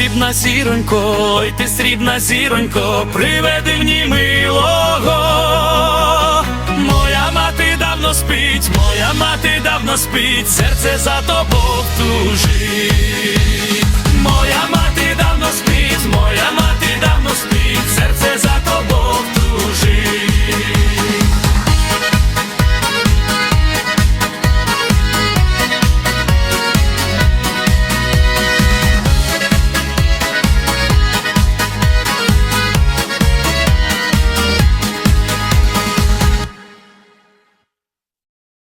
срібна сіронько, ой ти срібна сіронько, приведи мені милого. Моя мати давно спить, моя мати давно спить, серце за тобою тужить. Моя мати